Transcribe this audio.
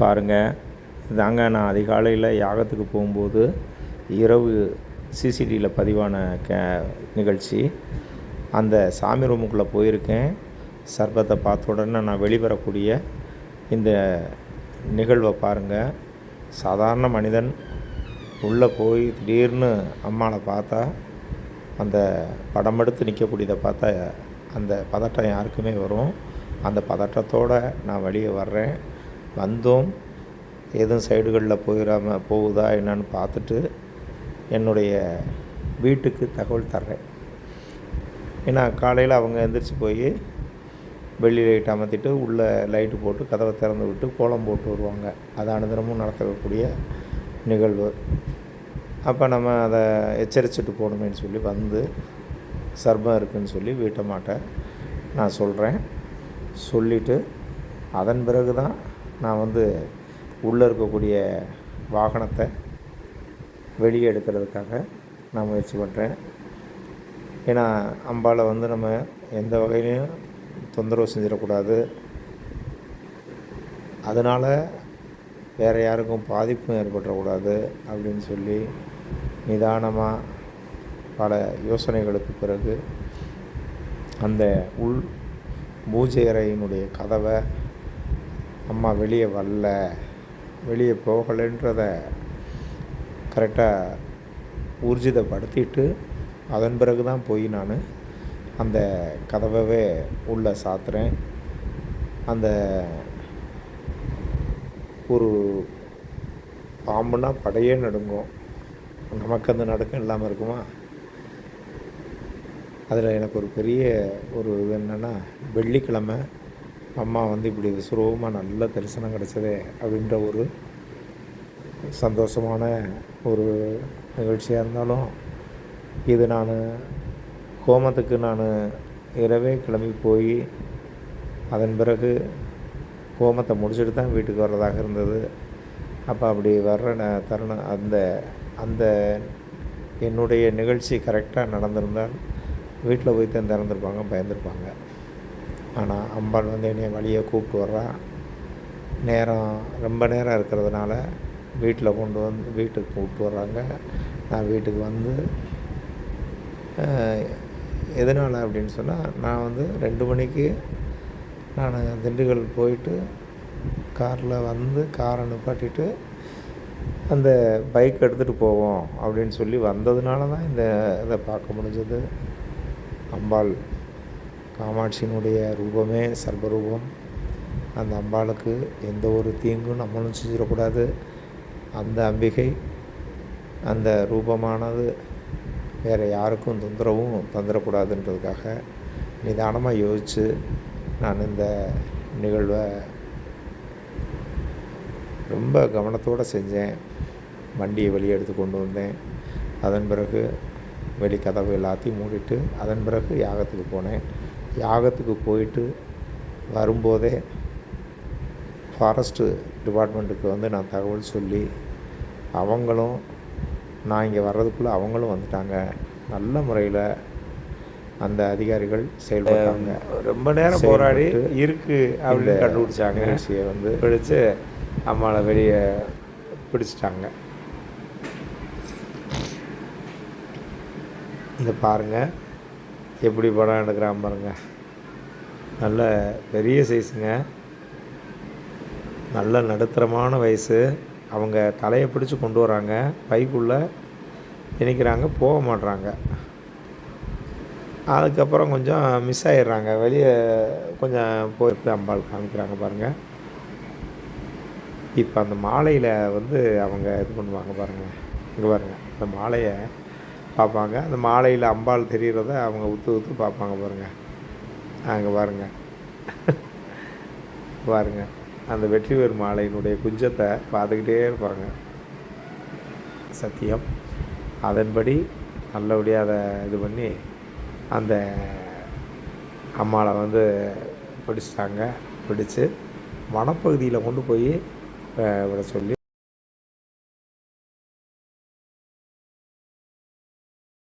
பாருங்கள் இதாங்க நான் அதிகாலையில் யாகத்துக்கு போகும்போது இரவு சிசிடிவியில் பதிவான கே நிகழ்ச்சி. அந்த சாமி ரூமுக்குள்ளே போயிருக்கேன். சர்பத்தை பார்த்த உடனே நான் வெளிவரக்கூடிய இந்த நிகழ்வை பாருங்கள் சாதாரண மனிதன் உள்ளே போய் திடீர்னு அம்மாவை பார்த்தா அந்த படம் எடுத்து நிற்கக்கூடியதை பார்த்தா அந்த பதட்டம் யாருக்குமே வரும். அந்த பதட்டத்தோடு நான் வெளியே வர்றேன். வந்தோம். எதுவும் சைடுகளில் போயிடாமல் போகுதா என்னன்னு பார்த்துட்டு என்னுடைய வீட்டுக்கு தகவல் தர்றேன். ஏன்னா காலையில் அவங்க எந்திரிச்சு போய் வெள்ளி லைட் அமர்த்திட்டு உள்ளே லைட்டு போட்டு கதவை திறந்து விட்டு கோலம் போட்டு வருவாங்க. அது அனுதினமும் நடக்கக்கூடிய நிகழ்வு. அப்போ நம்ம அதை எச்சரிச்சுட்டு போகணுமேன்னு சொல்லி வந்து சர்பம் இருக்குதுன்னு சொல்லி வீட்டை மாட்ட நான் சொல்கிறேன். சொல்லிவிட்டு அதன் பிறகு தான் நான் வந்து உள்ளே இருக்கக்கூடிய வாகனத்தை வெளியே எடுக்கிறதுக்காக நான் முயற்சி பண்ணுறேன். ஏன்னா அம்பாவை வந்து நம்ம எந்த வகையிலையும் தொந்தரவு செஞ்சிடக்கூடாது. அதனால் வேறு யாருக்கும் பாதிப்பும் ஏற்பட்டுறக்கூடாது அப்படின்னு சொல்லி நிதானமாக பல யோசனைகளுக்கு பிறகு அந்த உள் பூஜை அறையினுடைய கதவை அம்மா வெளியே வரல வெளியே போகலைன்றத கரெக்டாக ஊர்ஜிதப்படுத்திட்டு அதன் பிறகு தான் போய் நான் அந்த கதவவே உள்ளே சாத்துறேன். அந்த ஒரு பாம்புனா படையே நடுங்கும். நமக்கு அந்த நடுக்கம் இல்லாமல் இருக்குமா? அதில் எனக்கு ஒரு பெரிய ஒரு இது என்னென்னா வெள்ளிக்கிழமை அம்மா வந்து இப்படி விசுரூபமாக நல்ல தரிசனம் கிடச்சதே அப்படின்ற ஒரு சந்தோஷமான ஒரு நிகழ்ச்சியாக இருந்தாலும் இது நான் ஹோமத்துக்கு நான் இரவே கிளம்பி போய் அதன் பிறகு ஹோமத்தை முடிச்சுட்டு தான் வீட்டுக்கு வர்றதாக இருந்தது. அப்போ அப்படி வர்ற ந தருணம் அந்த அந்த என்னுடைய நிகழ்ச்சி கரெக்டாக நடந்திருந்தால் வீட்டில் போய் தான் திறந்துருப்பாங்க பயந்துருப்பாங்க. ஆனால் அம்பாள் வந்து என்னை வழியை கூப்பிட்டு வர்றா. நேரம் ரொம்ப நேரம் இருக்கிறதுனால வீட்டில் கொண்டு வந்து வீட்டுக்கு கூப்பிட்டு வர்றாங்க. நான் வீட்டுக்கு வந்து எதனால் அப்படின்னு சொன்னால் நான் வந்து ரெண்டு மணிக்கு நான் திண்டுக்கல் போயிட்டு காரில் வந்து காரை நிப்பாட்டிட்டு அந்த பைக் எடுத்துகிட்டு போவோம் அப்படின்னு சொல்லி வந்ததுனால தான் இந்த இதை பார்க்க முடிஞ்சது. அம்பாள் காமாட்சியினுடைய ரூபமே சர்வரூபம். அந்த அம்பாளுக்கு எந்த ஒரு தீங்கும் நம்மளும் செஞ்சிடக்கூடாது. அந்த அம்பிகை அந்த ரூபமானது வேறு யாருக்கும் தொந்தரவும் தந்துடக்கூடாதுன்றதுக்காக நிதானமாக யோசித்து நான் இந்த நிகழ்வை ரொம்ப கவனத்தோடு செஞ்சேன். வண்டியை வெளியே எடுத்து கொண்டு வந்தேன். அதன் பிறகு வெளி கதவு எல்லாத்தையும் மூடிட்டு அதன் பிறகு யாகத்துக்கு போனேன். யாகத்துக்கு போயிட்டு வரும்போதே ஃபாரஸ்ட்டு டிபார்ட்மெண்ட்டுக்கு வந்து நான் தகவல் சொல்லி அவங்களும் நான் இங்கே வர்றதுக்குள்ளே அவங்களும் வந்துட்டாங்க. நல்ல முறையில் அந்த அதிகாரிகள் செயல்பட்டாங்க. ரொம்ப நேரம் போராடி இருக்கு அப்படின்னு கண்டுபிடிச்சாங்க. நிகழ்ச்சியை வந்து பிடிச்சு அம்மாவை வெளியே பிடிச்சிட்டாங்க. இந்த பாருங்கள் எப்படி படம் எடுக்கிறான் பாருங்க. நல்ல பெரிய சைஸுங்க நல்ல நடுத்தரமான வயசு. அவங்க தலையை பிடிச்சி கொண்டு வராங்க. பைக்குள்ளே திணிக்கிறாங்க போக மாட்றாங்க. அதுக்கப்புறம் கொஞ்சம் மிஸ் ஆயிடுறாங்க. வெளியே கொஞ்சம் போயிட்டு அம்பாள் காமிக்கிறாங்க பாருங்கள் இப்போ அந்த மாலையில் வந்து அவங்க இது பண்ணுவாங்க பாருங்கள் இங்கே பாருங்கள் அந்த மாலையை பார்ப்பாங்க. அந்த மாலையில் அம்பாள் தெரிகிறத அவங்க உத்து உத்து பார்ப்பாங்க பாருங்கள் அங்கே பாருங்கள் பாருங்க. அந்த வெற்றிவேர் மாலையினுடைய குஞ்சத்தை பார்த்துக்கிட்டே இருப்பாங்க. சத்தியம். அதன்படி நல்லபடியாக அதை இது பண்ணி அந்த அம்மாவை வந்து பிடிச்சிட்டாங்க. பிடிச்சி வனப்பகுதியில் கொண்டு போய் விட சொல்லி